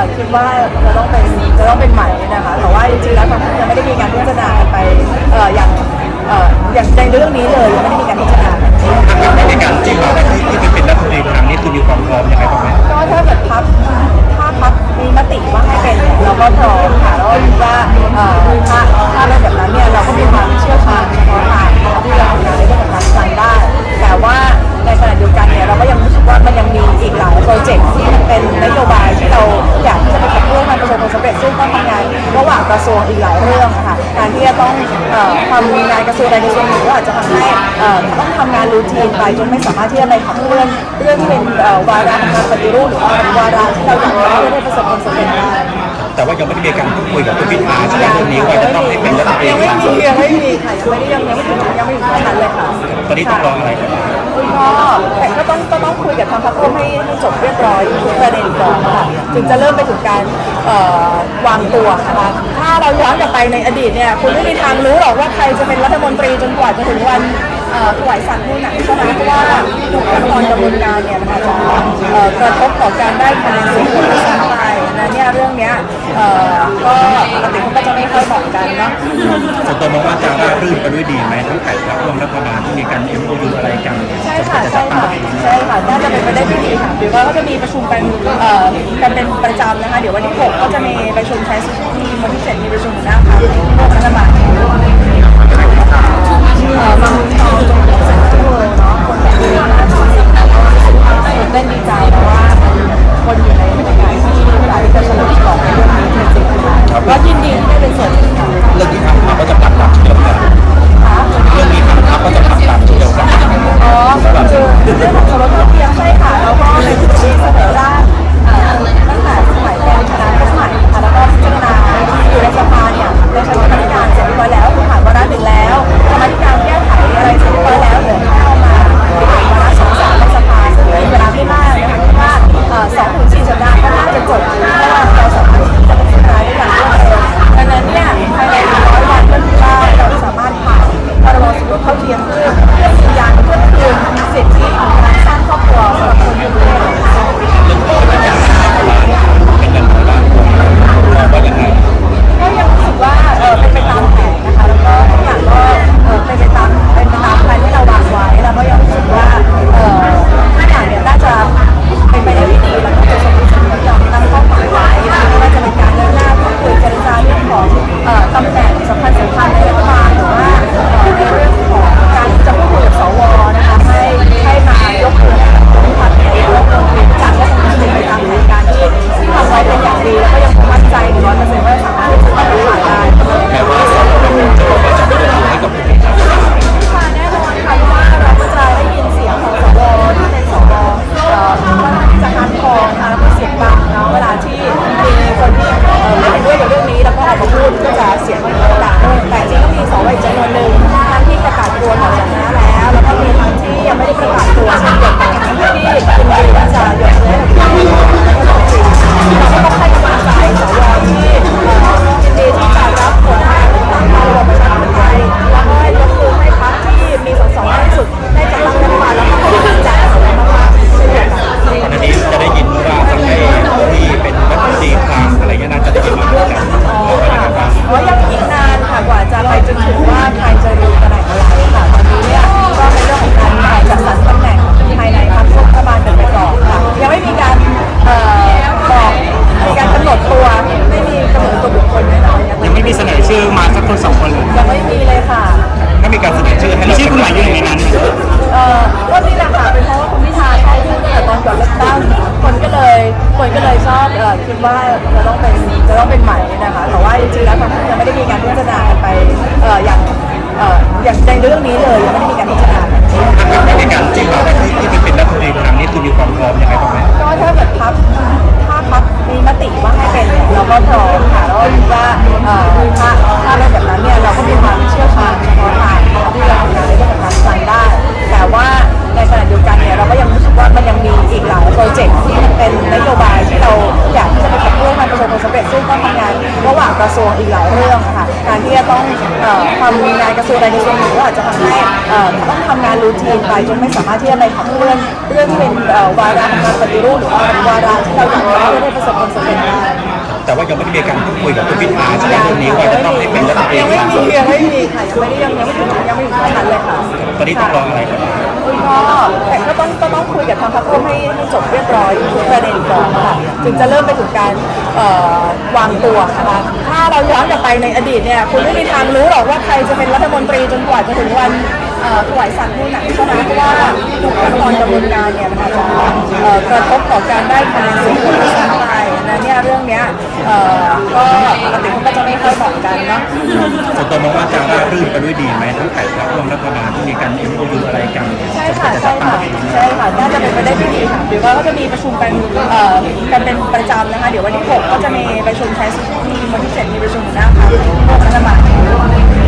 อคิดว่าจะต้องเป็นจะต้องเป็นใหม่นะคะแต่ว่าจริงๆแล้วทางยังไม่ได้มีการพิจารณากันไปเอ่ออย่างเอ่ออย่างในเรื่องนี้เลยยังไม่ได้มีการพิจารณากันในการจิ้มเราที่ที่เป็นรัฐมนตรีครั้งนี้คือมีความพร้อมยังไงบ้างไหมก็ถ้าเกิดพักถ้าพักมีมติว่าให้เป็นเราก็พร้อมค่ะแล้วก็คิดว่าเอ่อถ้าถ้าเป็นแบบนั้นเนี่ยเราก็มีความเชี่ยวชาญเฉพาะทางนะคะที่จะทำงานในเรื่องของการสั่งได้ แต่ว่าในขณะเดียวกันเนี่ยเราก็ยังรู้สึกว่ามันยังมีอีกหลายโปรเจกต์ที่มันเป็นนโยบายที่เราอย กระทรวงอีกหลายเรื่องค่ะการที่จะต้องอทำงานกระทรวงใดกระทรวงหนึ่งก็อาจจะทำให้ต้องทำงานรูทีนไปจนไม่สามารถที่จะไปขับเคลื่อนเรื่องที่เป็นวาระของการปฏิรูปหรือว่าวาระที่เราอยากให้ประสบความสำเร็จ แต่ว่ายังไม่ได้มีการพูดคุยกับคุณพิธาใช่ไหมเรื่องนี้ว่าจะต้องให้เป็นรัฐมนตรียังไม่มียังไม่มีค่ะยังไม่ได้ยังไม่ถึงยังไม่ถึงขั้นนั้นเลยค่ะตอนนี้ต้องรออะไรก่อนก็แต่ก็ต้องก็ต้องคุยกับทางพรรคร่วมให้ให้จบเรียบร้อยทุกประเด็นก่อนนะคะถึงจะเริ่มไปถึงการวางตัวนะคะถ้าเราย้อนกลับไปในอดีตเนี่ยคุณไม่มีทางรู้หรอกว่าใครจะเป็นรัฐมนตรีจนกว่าจะถึงวันถวายสัตย์นู่นน่ะใช่ไหมเพราะว่าทุกขั้นตอนกระบวนการเนี่ยมันอาจจะเอ่อกระทบต่อการได้คะแนนเสียงของประชาช นไปนะเนี่ยเรื่องเนี้ยเอ่อก็ปกติเขาก็จะไม่ค่อยบอกกันเนาะ ส่วนตัวมองว่าจะราบรื่นไปด้วยดีไหมทั้งแปดพรรคร่วมรัฐบาลที่มีการเอ็มโอยูอะไรกันใช่ค่ะใช่ค่ะใช่ค่ะน่าจะเป็นไปได้ที่ดีค่ะเดี๋ยวก็จะมีประชุมกันเอ่อกันเป็นประจำนะคะ เดี๋ยววันที่6ก็จะมีประชุมใช้สิทธิ์ที่วันที่7มีประชุมหัวหน้าพรรคร่วมรัฐบาลเอ่อมามุนทอง คนสองคนเลยยังไม่มีเลยค่ะถ้ามีการเสนอชื่อให้มีเราชื่อคุณหมายอยู่ในนั้นเอ่อก็นี่แหละค่ะเป็นเพราะว่าคุณพิธาใช้ชื่อตั้งแต่ตอนก่อนเลือกตั้งคนก็เลยคนก็เลยชอบเอ่อคิดว่าจะต้องเป็นจะต้องเป็นใหม่นะคะแต่ว่าจริงๆแล้วทางยังไม่ได้มีการพิจารณากันไปเอ่ออย่างเอ่ออย่างในเรื่องนี้เลยยังไม่ได้มีการพิจารณากันในการจิ้มเราที่ที่เป็นรัฐมนตรีครั้งนี้คือมีความพร้อมยังไงบ้างไหมก็ถ้าเกิดพักำงานกระทรวงใดกระทรวงหนึ่งก็อาจจะทำให้เอ่อต้องทำงานรูทีนไปจนไม่สามารถที่จะไปขับเคลื่อนเรื่องที่เป็นเอ่อวาระของการปฏิรูปหรือว่าวาระที่เราอยากจะให้ประสบความสำเร็จว่ายังไม่ได้มีการพูดคุยกับคุณพิธาใช่ไหมเรื่องนี้ว่าจะต้องให้เป็นรัฐ มนตรียังไม่มียังไม่มีค่ะยังไม่ได้ยังยังไม่ถึงยังไม่ถึงขั้นนั้นเลยค่ะตอนนี้ต้องรออะไรก่อนคุณพ่อแต่ก็ต้องก็ต้องคุยกับทางพรรคร่วมให้ให้จบเรียบร้อยทุกประเด็นก่อนค่ะถึงจะเริ่มไปถึงการเอ่อวางตัวนะคะถ้าเราย้อนกลับไปในอดีตเนี่ยคุณไม่มีทางรู้หรอกว่าใครจะเป็นรัฐมนตรีจนกว่าจะถึงวันเอ่อถวายสัตย์นู่นน่ะใช่ไหมเพราะว่าทุกขั้นตอนกระบวนการเนี่ยมันอาจจะเอ่อกระทบต่อการได้คะแนนเสียงของประชาช นไปนะเนี่ยเรื่องเนี้ยเอ่อก็ปกติเขาก็จะไม่ค่อยบอกกันเนาะ ส่วนตัวมองว่าจะราบรื่นไปด้วยดีไหมทั้งแปดพรรคร่วมรัฐบาลที่มีการเอ็มโอยูอะไรกันใช่ค่ะใช่ค่ะใช่ค่ะน่าจะเป็นไปได้ที่ดีค่ะเดี๋ยวก็จะมีประชุมกันเอ่อกันเป็นประจำนะคะ เดี๋ยววันที่6ก็จะมีประชุมใช้ทีมวันที่7มีประชุมหัวหน้าพรรคร่วมรัฐบาล